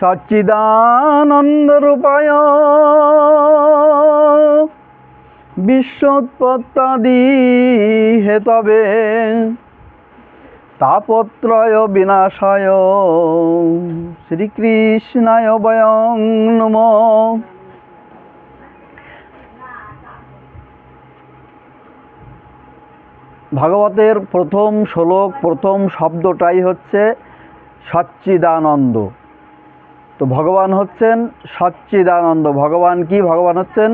সচ্চিদানন্দ রূপায় বিশ্বৎপত্তাদি হেতবে তাপত্রয় বিনাশায় শ্রীকৃষ্ণায় বয়ং নম। ভাগবতের প্রথম শ্লোক, প্রথম শব্দটাই হচ্ছে সচ্চিদানন্দ। তো ভগবান হচ্ছেন সচ্চিদানন্দ। ভগবান কি? ভগবান হচ্ছেন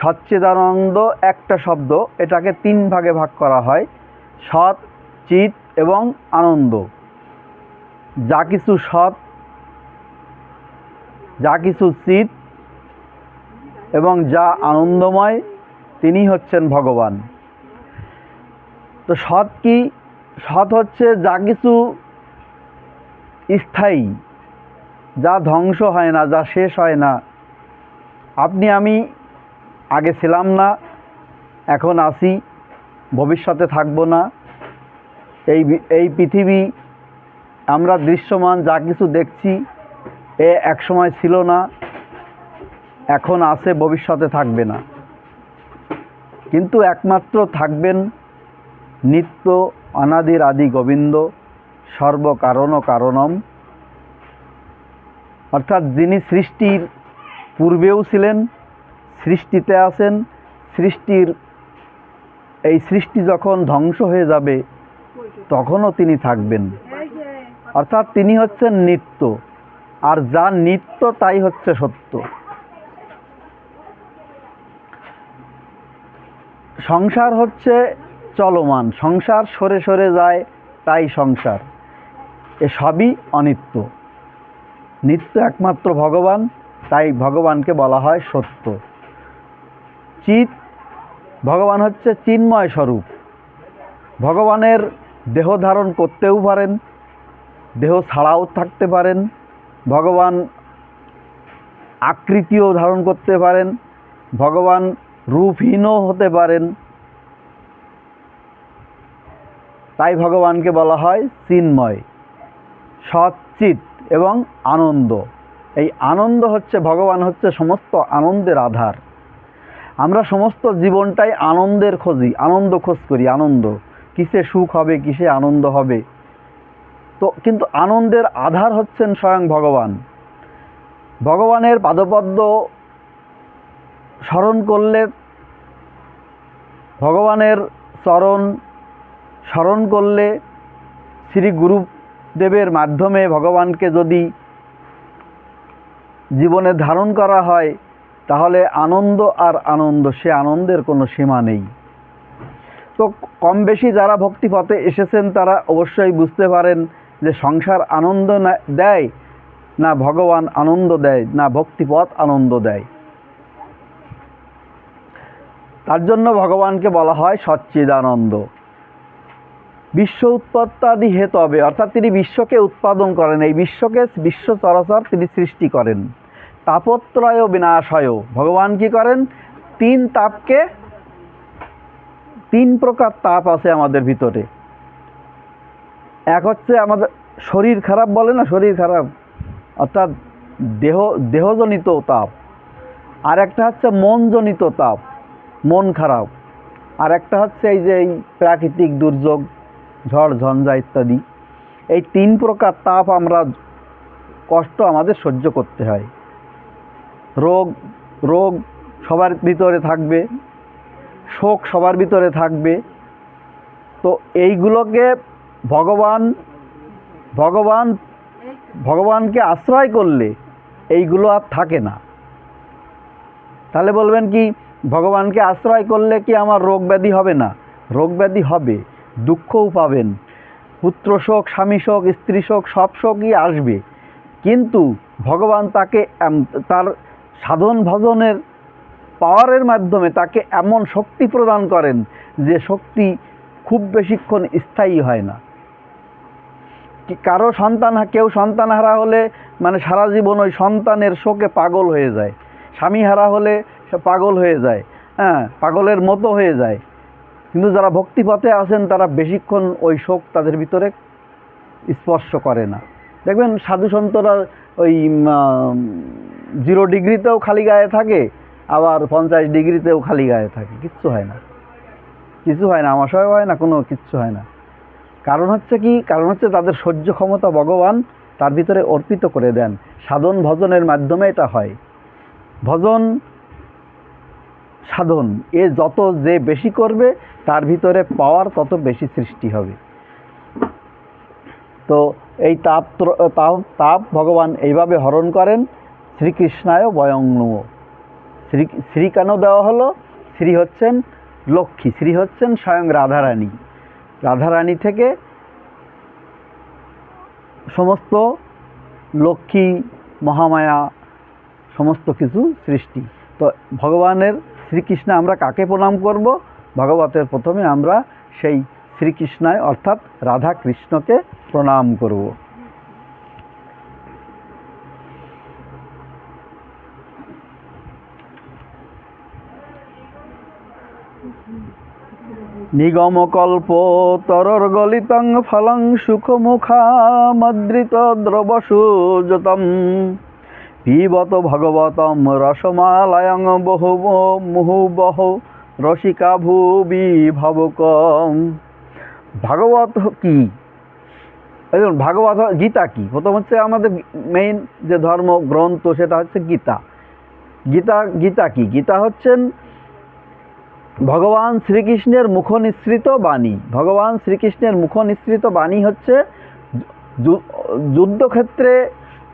সচ্চিদানন্দ একটা শব্দ, এটাকে তিন ভাগে ভাগ করা হয়, সৎ চিত এবং আনন্দ। যা কিছু সৎ, যা কিছু চিত এবং যা আনন্দময় তিনি হচ্ছেন ভগবান। তো সৎ কি? সৎ হচ্ছে যা কিছু স্থায়ী যা ধ্বংস হয় না, যা শেষ হয় না। আপনি, আমি আগে ছিলাম না, এখন আসি ভবিষ্যতে থাকব না। এই এই পৃথিবী আমরা দৃশ্যমান, যা কিছু দেখছি, এ একসময় ছিল না, এখন আছে, ভবিষ্যতে থাকবে না। কিন্তু একমাত্র থাকবেন নিত্য অনাদির আদি গোবিন্দ, সর্বকারণ কারণম। অর্থাৎ যিনি সৃষ্টির পূর্বেও ছিলেন, সৃষ্টিতে আছেন, সৃষ্টির এই সৃষ্টি যখন ধ্বংস হয়ে যাবে, তখনও তিনি থাকবেন। অর্থাৎ তিনি হচ্ছেন নিত্য, আর যা নিত্য তাই হচ্ছে সত্য। সংসার হচ্ছে চলমান, সংসার সরে সরে যায়, তাই সংসার। এ সবই অনিত্য। নিত্য একমাত্র ভগবান, তাই ভগবানকে বলা হয় সত্য। চিত ভগবান হচ্ছে চিন্ময় স্বরূপ। ভগবানের দেহ ধারণ করতেও পারেন, দেহ ছাড়াও থাকতে পারেন, ভগবান আকৃতিও ধারণ করতে পারেন, ভগবান রূপহীনও হতে পারেন। তাই ভগবানকে বলা হয় চিন্ময়। সচ্চিত এবং আনন্দ। এই আনন্দ হচ্ছে, ভগবান হচ্ছে সমস্ত আনন্দের আধার। আমরা সমস্ত জীবনটাই আনন্দের খোঁজি, আনন্দ খোঁজ করি, আনন্দ। কিসে সুখ হবে, কিসে আনন্দ হবে? তো কিন্তু আনন্দের আধার হচ্ছেন স্বয়ং ভগবান। ভগবানের পাদপদ্ম স্মরণ করলে, ভগবানের চরণ স্মরণ করলে শ্রী গুরুদেবের মাধ্যমে ভগবানকে যদি জীবনে ধারণ করা হয়, তাহলে আনন্দ আর আনন্দ, সে আনন্দের কোনো সীমা নেই। তো কম বেশি যারা ভক্তিপথে এসেছেন, তারা অবশ্যই বুঝতে পারেন যে সংসার আনন্দ না দেয়, না ভগবান আনন্দ দেয়, না ভক্তিপথ আনন্দ দেয়। তার জন্য ভগবানকে বলা হয় সচ্চিদানন্দ। বিশ্ব উৎপত্তাদি হেতু হবে অর্থাৎ তিনি বিশ্বকে উৎপাদন করেন, এই বিশ্বকে বিশ্ব চরাচর তিনি সৃষ্টি করেন। তাপত্রয় বিনাশয় ভগবান কি করেন? তিন তাপকে, তিন প্রকার তাপ আছে আমাদের ভিতরে। এক হচ্ছে আমাদের শরীর খারাপ বলে না? শরীর খারাপ, অর্থাৎ দেহ, দেহজনিত তাপ। আর একটা হচ্ছে মনজনিত তাপ, মন খারাপ। আর একটা হচ্ছে এই যে এই প্রাকৃতিক দুর্যোগ ঝড়, ঝঞ্ঝা ইত্যাদি। এই তিন প্রকার তাপ আমরা কষ্ট আমাদের সহ্য করতে হয়। রোগ রোগ সবার ভিতরে থাকবে, শোক সবার ভিতরে থাকবে। তো এইগুলোকে ভগবান ভগবান, ভগবানকে আশ্রয় করলে এইগুলো আর থাকে না। তাহলে বলবেন কি, ভগবানকে আশ্রয় করলে কি আমার রোগ ব্যাধি হবে না? রোগ ব্যাধি হবে। দুঃখও পাবেন। পুত্র শোক, স্বামী শোক, স্ত্রী শোক, সব শোকই আসবে। কিন্তু ভগবান তাকে তার সাধন ভজনের পাওয়ারের মাধ্যমে তাকে এমন শক্তি প্রদান করেন যে শক্তি খুব বেশিক্ষণ স্থায়ী হয় না। কারও সন্তান, কেউ সন্তান হারা হলে মানে সারা জীবন ওই সন্তানের শোকে পাগল হয়ে যায়। স্বামী হারা হলে সে পাগল হয়ে যায়। হ্যাঁ পাগলের মতো হয়ে যায়। কিন্তু যারা ভক্তিপথে আছেন, তারা বেশিক্ষণ ওই শোক তাদের ভিতরে স্পর্শ করে না। দেখবেন সাধু সন্তরা ওই জিরো ডিগ্রিতেও খালি গায়ে থাকে, আবার পঞ্চাশ ডিগ্রিতেও খালি গায়ে থাকে। কিচ্ছু হয় না। কিছু হয় না, আমাশয় হয় না, কোনো কিচ্ছু হয় না। কারণ হচ্ছে কি? কারণ হচ্ছে তাদের সহ্য ক্ষমতা ভগবান তার ভিতরে অর্পিত করে দেন। সাধন ভজনের মাধ্যমে এটা হয়। ভজন সাধন। এ যত যে বেশি করবে, তার ভিতরে পাওয়ার তত বেশি সৃষ্টি হবে। তো এই তাপ তাপ তাপ ভগবান এইভাবে হরণ করেন, শ্রীকৃষ্ণায় বয়ং নমঃ। শ্রী শ্রী কেন দেওয়া হলো? শ্রী হচ্ছেন লক্ষ্মী, শ্রী হচ্ছেন স্বয়ং রাধারানী। রাধারানী থেকে সমস্ত লক্ষ্মী, মহামায়া, সমস্ত কিছু সৃষ্টি। তো ভগবানের শ্রীকৃষ্ণ আমরা কাকে প্রণাম করব? ভগবতের প্রথমে আমরা সেই শ্রীকৃষ্ণায় অর্থাৎ রাধা কৃষ্ণকে প্রণাম করব। নিগমকল্প তরর গলিতং ফলং সুখমুখামদ্রিত দ্রবসুজতম পিবত ভগবতম রসমালয়ং বহু মুহুবহ রসিকা ভুবি ভবকম ভাগবত কি? ভাগবত গীতা কি? প্রথম হচ্ছে আমাদের মেইন যে ধর্ম গ্রন্থ, সেটা হচ্ছে গীতা। গীতা গীতা কি? গীতা হচ্ছেন ভগবান শ্রীকৃষ্ণের মুখ নিঃসৃত বাণী। ভগবান শ্রীকৃষ্ণের মুখ নিঃসৃত বাণী হচ্ছে যুদ্ধক্ষেত্রে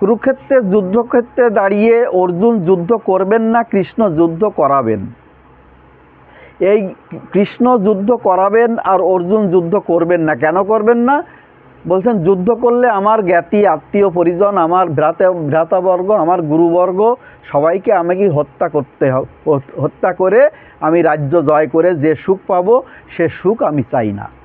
কুরুক্ষেত্রের যুদ্ধক্ষেত্রে দাঁড়িয়ে অর্জুন যুদ্ধ করবেন না, কৃষ্ণ যুদ্ধ করাবেন। এই কৃষ্ণ যুদ্ধ করাবেন আর অর্জুন যুদ্ধ করবেন না। কেন করবেন না? বলছেন, যুদ্ধ করলে আমার জ্ঞাতি, আত্মীয়, পরিজন, আমার ভ্রাতা, ভ্রাতাবর্গ, আমার গুরুবর্গ সবাইকে আমাকে হত্যা করতে হত্যা করে আমি রাজ্য জয় করে যে সুখ পাবো, সে সুখ আমি চাই না।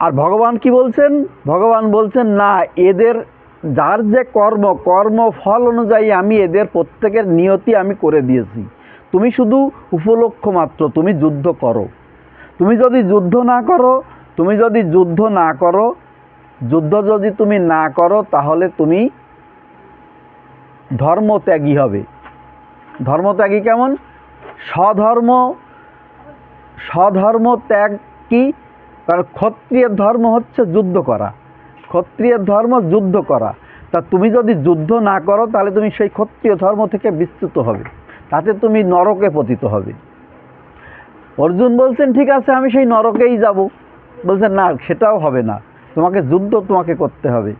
আর ভগবান কি বলছেন? ভগবান বলছেন, না, এদের যার যে কর্ম কর্ম ফল অনুযায়ী আমি এদের প্রত্যেকের নিয়তি আমি করে দিয়েছি। তুমি শুধু উপলক্ষ মাত্র, তুমি যুদ্ধ করো। তুমি যদি যুদ্ধ না করো, তুমি যদি যুদ্ধ না করো, যুদ্ধ যদি তুমি না করো, তাহলে তুমি ধর্মত্যাগী হবে। ধর্মত্যাগী কেমন? স্বধর্ম স্বধর্ম ত্যাগ কি? কারণ ক্ষত্রিয়ের ধর্ম হচ্ছে যুদ্ধ করা। ক্ষত্রিয়ের ধর্ম যুদ্ধ করা। তা তুমি যদি যুদ্ধ না করো, তাহলে তুমি সেই ক্ষত্রিয় ধর্ম থেকে বিস্তৃত হবে। তাতে তুমি নরকে পতিত হবে। অর্জুন বলছেন, ঠিক আছে, আমি সেই নরকেই যাব। বলছেন, না, সেটাও হবে না। তোমাকে যুদ্ধ তোমাকে করতে হবে।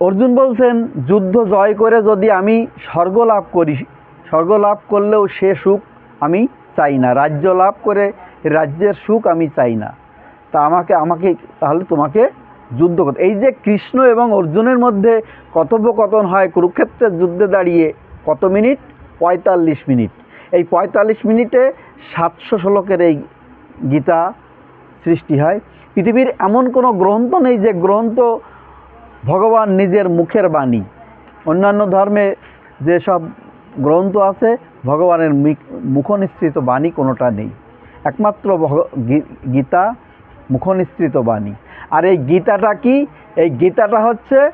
অর্জুন বলছেন, যুদ্ধ জয় করে যদি আমি স্বর্গ লাভ করি, স্বর্গ লাভ করলেও সে সুখ আমি চাই না। রাজ্য লাভ করে রাজ্যের সুখ আমি চাই না। তা আমাকে আমাকে তাহলে তোমাকে যুদ্ধ করতে। এই যে কৃষ্ণ এবং অর্জুনের মধ্যে কথোপকথন হয়, কুরুক্ষেত্রের যুদ্ধে দাঁড়িয়ে কত মিনিট? পঁয়তাল্লিশ মিনিট। এই পঁয়তাল্লিশ মিনিটে সাতশো শ্লোকের এই গীতা সৃষ্টি হয়। পৃথিবীর এমন কোনো গ্রন্থ নেই যে গ্রন্থ ভগবান নিজের মুখের বাণী। অন্যান্য ধর্মে যেসব গ্রন্থ আছে, ভগবানের মুখনিসৃত বাণী কোনোটা নেই। একমাত্র গীতা মুখনিসৃত বাণী। আর এই গীতাটা কি? এই গীতাটা হচ্ছে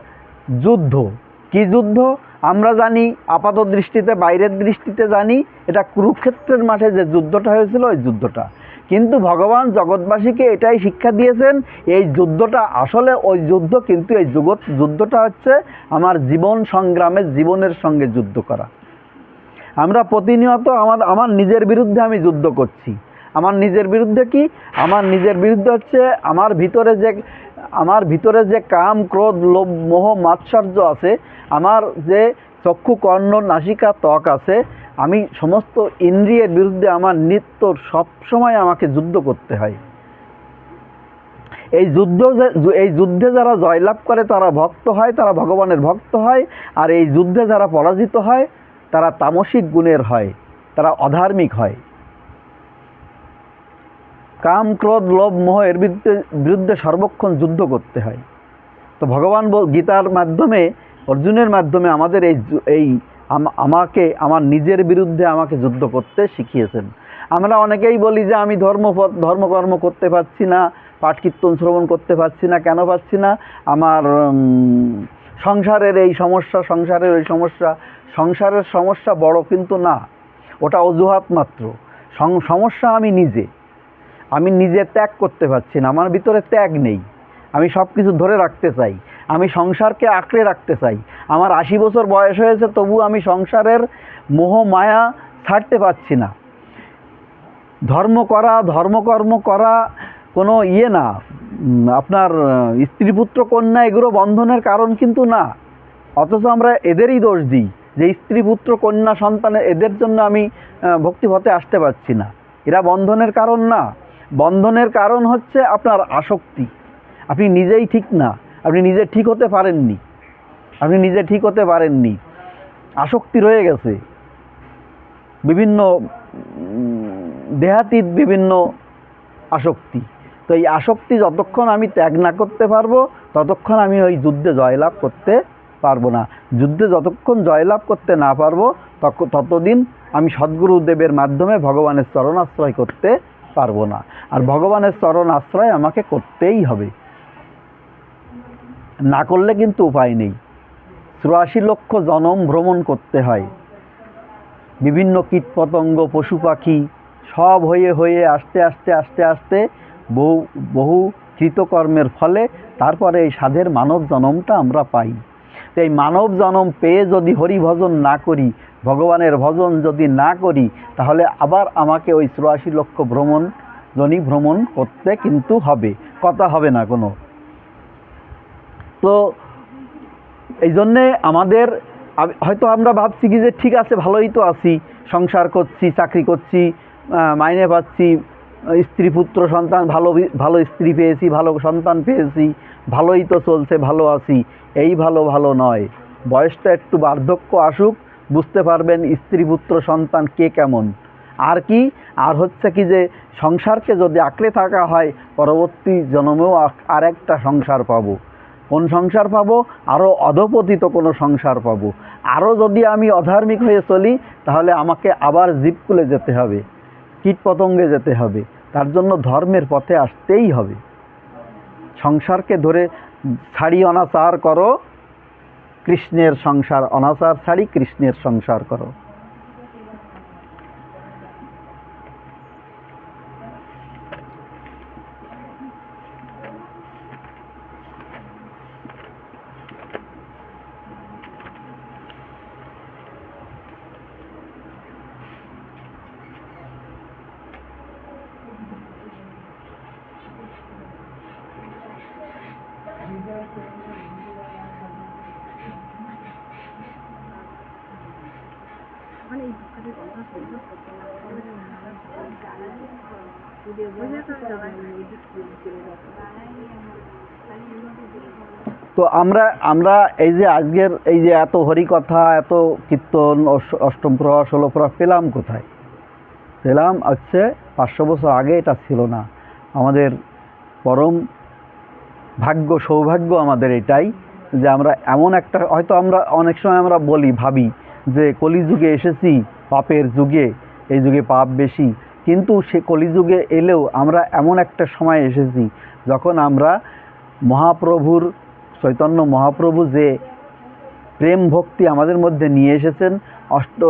যুদ্ধ। কি যুদ্ধ? আমরা জানি, আপাত দৃষ্টিতে, বাইরের দৃষ্টিতে জানি, এটা কুরুক্ষেত্রের মাঠে যে যুদ্ধটা হয়েছিল, ওই যুদ্ধটা। কিন্তু ভগবান জগৎবাসীকে এটাই শিক্ষা দিয়েছেন, এই যুদ্ধটা আসলে ওই যুদ্ধ, কিন্তু এই জগৎ যুদ্ধটা হচ্ছে আমার জীবন সংগ্রামে, জীবনের সঙ্গে যুদ্ধ করা। আমরা প্রতিনিয়ত আমার আমার নিজের বিরুদ্ধে আমি যুদ্ধ করছি। আমার নিজের বিরুদ্ধে কি? আমার নিজের বিরুদ্ধে হচ্ছে আমার ভিতরে যে, আমার ভিতরে যে কাম, ক্রোধ, লোভ, মোহ, মাৎসর্য আছে, আমার যে চক্ষু, কর্ণ, নাসিকা, ত্বক আছে, আমি সমস্ত ইন্দ্রিয়ের বিরুদ্ধে আমার নিত্য সবসময় আমাকে যুদ্ধ করতে হয়। এই যুদ্ধ এই যুদ্ধে যারা জয়লাভ করে, তারা ভক্ত হয়, তারা ভগবানের ভক্ত হয়, আর এই যুদ্ধে যারা পরাজিত হয়, তারা তামসিক গুণের হয়, তারা অধার্মিক হয়। কাম, ক্রোধ, লোভ, মোহ, এর বিরুদ্ধে বিরুদ্ধে সর্বক্ষণ যুদ্ধ করতে হয়। তো ভগবান বল- গীতার মাধ্যমে, অর্জুনের মাধ্যমে আমাদের এই এই আম- আমাকে, আমার নিজের বিরুদ্ধে আমাকে যুদ্ধ করতে শিখিয়েছেন। আমরা অনেকেই বলি যে, আমি ধর্ম ধর্মকর্ম করতে পারছি না, পাঠ কীর্তন শ্রবণ করতে পারছি না, কেন পাচ্ছি না? আমার সংসারের এই সমস্যা, সংসারের ওই সমস্যা, সংসারের সমস্যা বড় কিন্তু না, ওটা অজুহাত মাত্র। সমস্যা আমি নিজে। আমি নিজে ত্যাগ করতে পারছি না, আমার ভিতরে ত্যাগ নেই। আমি সব কিছু ধরে রাখতে চাই, আমি সংসারকে আঁকড়ে রাখতে চাই। আমার আশি বছর বয়স হয়েছে তবু আমি সংসারের মোহ, মায়া ছাড়তে পারছি না। ধর্ম করা, ধর্মকর্ম করা কোনো ইয়ে না। আপনার স্ত্রী পুত্র কন্যা, এগুলো বন্ধনের কারণ কিন্তু না। অথচ আমরা এদেরই দোষ দিই, যে স্ত্রী পুত্র, কন্যা সন্তানের এদের জন্য আমি ভক্তিপথে আসতে পারছি না। এরা বন্ধনের কারণ না। বন্ধনের কারণ হচ্ছে আপনার আসক্তি। আপনি নিজেই ঠিক না, আপনি নিজে ঠিক হতে পারেননি। আপনি নিজে ঠিক হতে পারেননি। আসক্তি রয়ে গেছে। বিভিন্ন দেহাতীত বিভিন্ন আসক্তি। তো এই আসক্তি যতক্ষণ আমি ত্যাগ না করতে পারব, ততক্ষণ আমি ওই যুদ্ধে জয়লাভ করতে পারব না। যুদ্ধে যতক্ষণ জয়লাভ করতে না পারব ততদিন আমি সদ্গুরুদেবের মাধ্যমে ভগবানের চরণাশ্রয় করতে পারব না। আর ভগবানের চরণ আশ্রয় আমাকে করতেই হবে। না করলে কিন্তু উপায় নেই। চুরাশি লক্ষ জনম ভ্রমণ করতে হয়। বিভিন্ন কীটপতঙ্গ, পশু পাখি সব হয়ে হয়ে আস্তে আস্তে আস্তে আস্তে বহু বহু কৃতকর্মের ফলে তারপরে এই সাধের মানব জনমটা আমরা পাই। তো এই মানব জনম পেয়ে যদি হরি ভজন না করি ভগবানের ভজন যদি না করি, তাহলে আবার আমাকে ওই চুরাশি লক্ষ ভ্রমণ, জনী ভ্রমণ করতে কিন্তু হবে, কথা হবে না কোনো। তো এই জন্যে আমাদের হয়তো আমরা ভাবছি কি যে ঠিক আছে, ভালোই তো আছি, সংসার করছি, চাকরি করছি মাইনে পাচ্ছি, স্ত্রী, পুত্র, সন্তান, ভালো ভালো স্ত্রী পেয়েছি, ভালো সন্তান পেয়েছি, ভালোই তো চলছে, ভালো আছি, এই ভালো ভালো নয়। বয়সটা একটু বার্ধক্য আসুক বুঝতে পারবেন স্ত্রী পুত্র সন্তান কে কেমন। আর কি? আর হচ্ছে কি যে, সংসারকে যদি আঁকড়ে থাকা হয়, পরবর্তী জন্মেও আর একটা সংসার পাবো। কোন সংসার পাবো? আরও অধপতিত কোনো সংসার পাবো। আরও যদি আমি অধার্মিক হয়ে চলি, তাহলে আমাকে আবার জীবকুলে যেতে হবে, কীটপতঙ্গে যেতে হবে। তার জন্য ধর্মের পথে আসতেই হবে। সংসারকে ধরে ছাড়ি অনাচার করো। কৃষ্ণের সংসার অনাচার ছাড়ি কৃষ্ণের সংসার করো। মানে এই দুঃখের কথা সহ্য করতে না পারলে তো আমরা আমরা এই যে আজকের এই যে এত হরিকথা এত কীর্তন অষ্টম প্রহা ষোলো প্রহা পেলাম কোথায়? পেলাম হচ্ছে পাঁচশো বছর আগে এটা ছিল না। আমাদের পরম ভাগ্য সৌভাগ্য আমাদের এটাই যে আমরা এমন একটা হয়তো আমরা অনেক সময় আমরা বলি ভাবি যে কলিযুগে এসেছি, পাপের যুগে, এই যুগে পাপ বেশি। কিন্তু সে কলিযুগে এলেও আমরা এমন একটা সময় এসেছি, যখন আমরা মহাপ্রভুর, চৈতন্য মহাপ্রভু যে প্রেম ভক্তি আমাদের মধ্যে নিয়ে এসেছেন, অষ্ট,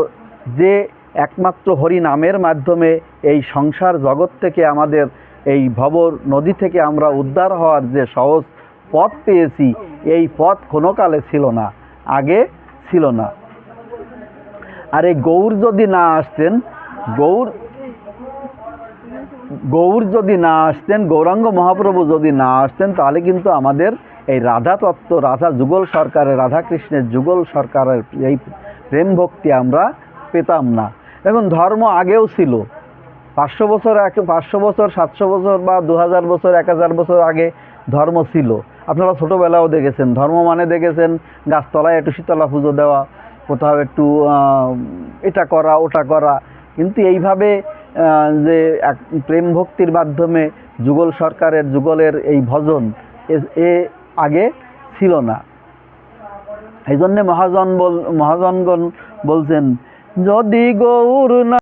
যে একমাত্র হরি নামের মাধ্যমে এই সংসার জগৎ থেকে আমাদের এই ভবর নদী থেকে আমরা উদ্ধার হওয়ার যে সহজ পথ পেয়েছি, এই পথ কোনো কালে ছিল না, আগে ছিল না। আর এই গৌর যদি না আসতেন, গৌর গৌর যদি না আসতেন, গৌরাঙ্গ মহাপ্রভু যদি না আসতেন, তাহলে কিন্তু আমাদের এই রাধা তত্ত্ব রাধা যুগল সরকারের, রাধাকৃষ্ণের যুগল সরকারের এই প্রেম ভক্তি আমরা পেতাম না। দেখুন, ধর্ম আগেও ছিল। পাঁচশো বছর এক, পাঁচশো বছর, সাতশো বছর বা দু হাজার বছর, এক হাজার বছর আগে ধর্ম ছিল। আপনারা ছোটোবেলাও দেখেছেন, ধর্ম মানে দেখেছেন, গাছতলায় একটু শীতলা পুজো দেওয়া কোথাও একটু এটা করা, ওটা করা। কিন্তু এইভাবে যে এক প্রেম ভক্তির মাধ্যমে যুগল সরকারের, যুগলের এই ভজন এ- আগে ছিল না। এই জন্যে মহাজন বল, মহাজনগণ বলছেন, যদি গৌর না